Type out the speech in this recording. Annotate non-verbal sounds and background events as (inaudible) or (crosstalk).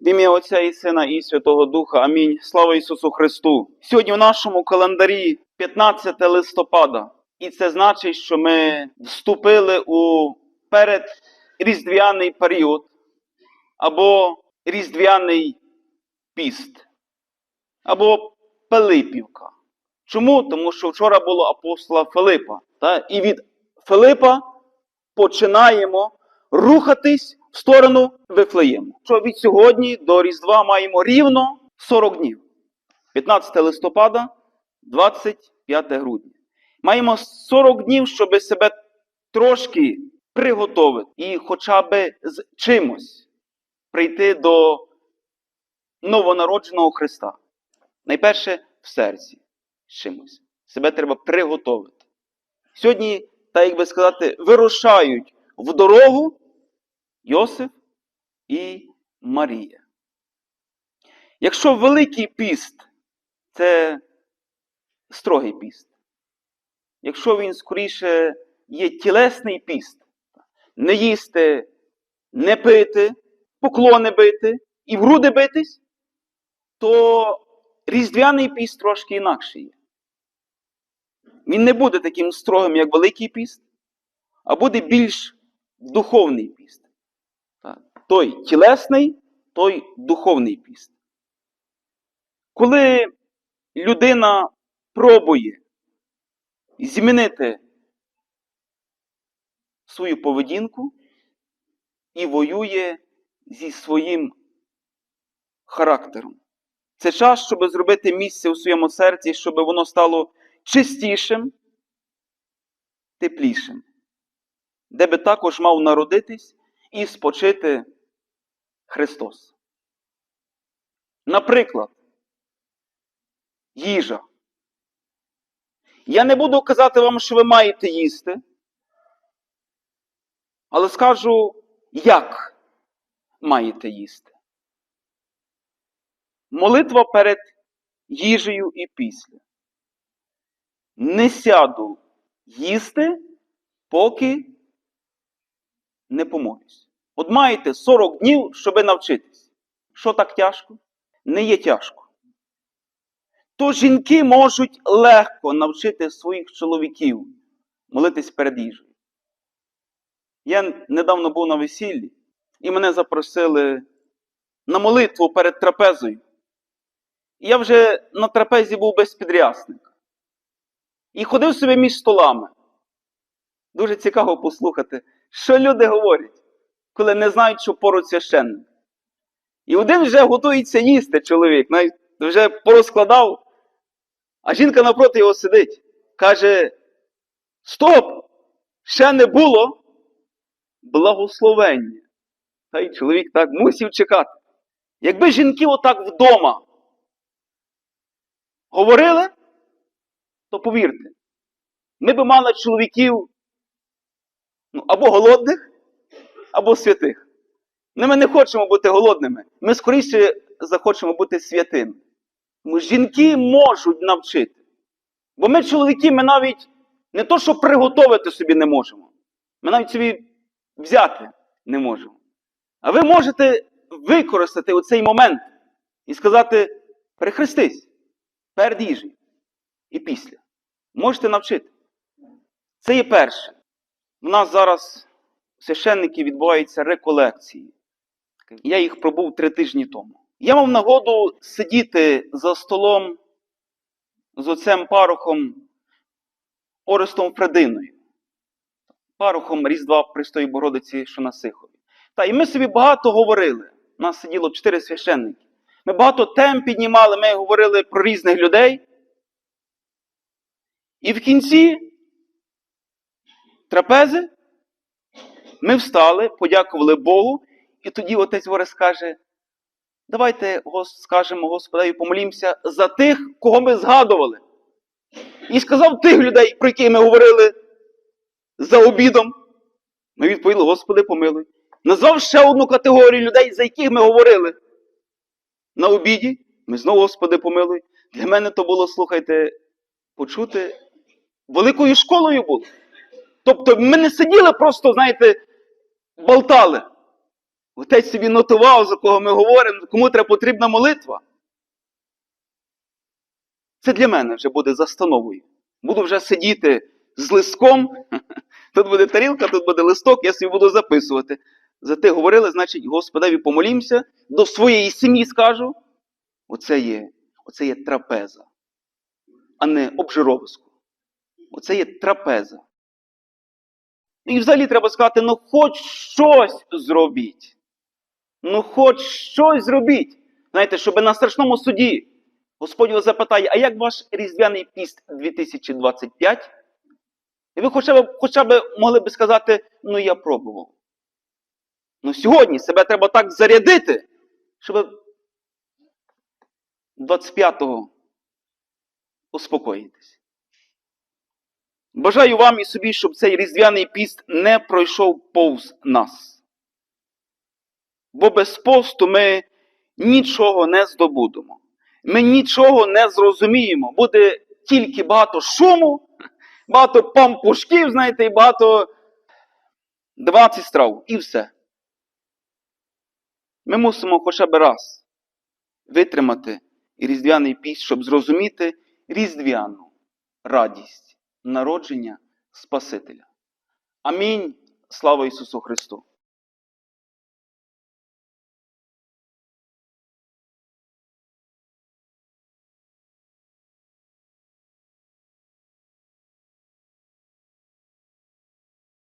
В ім'я Отця і Сина і Святого Духа. Амінь. Слава Ісусу Христу. Сьогодні в нашому календарі 15 листопада. І це значить, що ми вступили у передріздвяний період або різдвяний піст, або Пилипівка. Чому? Тому що вчора було апостола Филипа. Та? І від Филипа починаємо рухатись сторону Вифлеєму. Що від сьогодні до Різдва маємо рівно 40 днів. 15 листопада, 25 грудня. Маємо 40 днів, щоб себе трошки приготовити і хоча б з чимось прийти до новонародженого Христа. Найперше в серці з чимось. Себе треба приготовити. Сьогодні, так як би сказати, вирушають в дорогу Йосиф і Марія. Якщо Великий піст це строгий піст, якщо він скоріше є тілесний піст, не їсти, не пити, поклони бити і в груди битись, то Різдвяний піст трошки інакший є. Він не буде таким строгим, як Великий піст, а буде більш духовний піст. Той тілесний, той духовний піст. Коли людина пробує змінити свою поведінку і воює зі своїм характером. Це час, щоб зробити місце у своєму серці, щоб воно стало чистішим, теплішим, де би також мав народитись і спочити Христос. Наприклад, їжа. Я не буду казати вам, що ви маєте їсти, але скажу, як маєте їсти. Молитва перед їжею і після. Не сяду їсти, поки не помолюсь. От маєте 40 днів, щоби навчитись. Що так тяжко? Не є тяжко. То жінки можуть легко навчити своїх чоловіків молитись перед їжею. Я недавно був на весіллі, і мене запросили на молитву перед трапезою. Я вже на трапезі був без підрясника. І ходив собі між столами. Дуже цікаво послухати, що люди говорять, коли не знають, що поруч священник. І один вже готується їсти чоловік, навіть вже порозкладав, а жінка напроти його сидить. Каже: Стоп! Ще не було благословення. Та й чоловік так мусив чекати. Якби жінки отак вдома говорили, то повірте, ми б мали чоловіків ну, або голодних, або святих. Ну, ми не хочемо бути голодними. Ми скоріше захочемо бути святими. Жінки можуть навчити. Бо ми, чоловіки, ми навіть не то, що приготувати собі не можемо. Ми навіть собі взяти не можемо. А ви можете використати оцей момент і сказати: перехрестись перед їжею і після. Можете навчити. Це є перше. У нас зараз священники відбуваються реколекції. Я їх пробув три тижні тому. Я мав нагоду сидіти за столом з отцем парохом Орестом Фрединою, парохом Різдва Престої Богородиці, що на Сихові. Та і ми собі багато говорили. У нас сиділо чотири священники. Ми багато тем піднімали, ми говорили про різних людей. І в кінці трапези ми встали, подякували Богу, і тоді отець Ворес каже: давайте скажемо Господеві, помолімося за тих, кого ми згадували. І сказав тих людей, про яких ми говорили за обідом. Ми відповіли, Господи, помилуй. Назвав ще одну категорію людей, за яких ми говорили на обіді. Ми знову, Господи, помилуй. Для мене то було, слухайте, почути великою школою було. Тобто ми не сиділи просто, знаєте, болтали. Отець собі нотував, за кого ми говоримо, кому треба потрібна молитва. Це для мене вже буде застановою. Буду вже сидіти з листком. (laughs) Тут буде тарілка, тут буде листок, я собі буду записувати. За те говорили, значить, Господеві помолімся, до своєї сім'ї скажу. Оце є, оце є трапеза, а не обжировисько. Оце є трапеза. І взагалі треба сказати, ну хоч щось зробіть. Ну, хоч щось зробіть. Знаєте, щоб на страшному суді Господь вас запитає, а як ваш Різдвяний піст 2025? І ви хоча б, хоча б могли б сказати, ну я пробував. Ну сьогодні себе треба так зарядити, щоб 25-го успокоїтись. Бажаю вам і собі, щоб цей різдвяний піст не пройшов повз нас. Бо без посту ми нічого не здобудемо. Ми нічого не зрозуміємо. Буде тільки багато шуму, багато пампушків, знаєте, і багато 20 страв. І все. Ми мусимо хоча б раз витримати різдвяний піст, щоб зрозуміти різдвяну радість народження Спасителя. Амінь. Слава Ісусу Христу!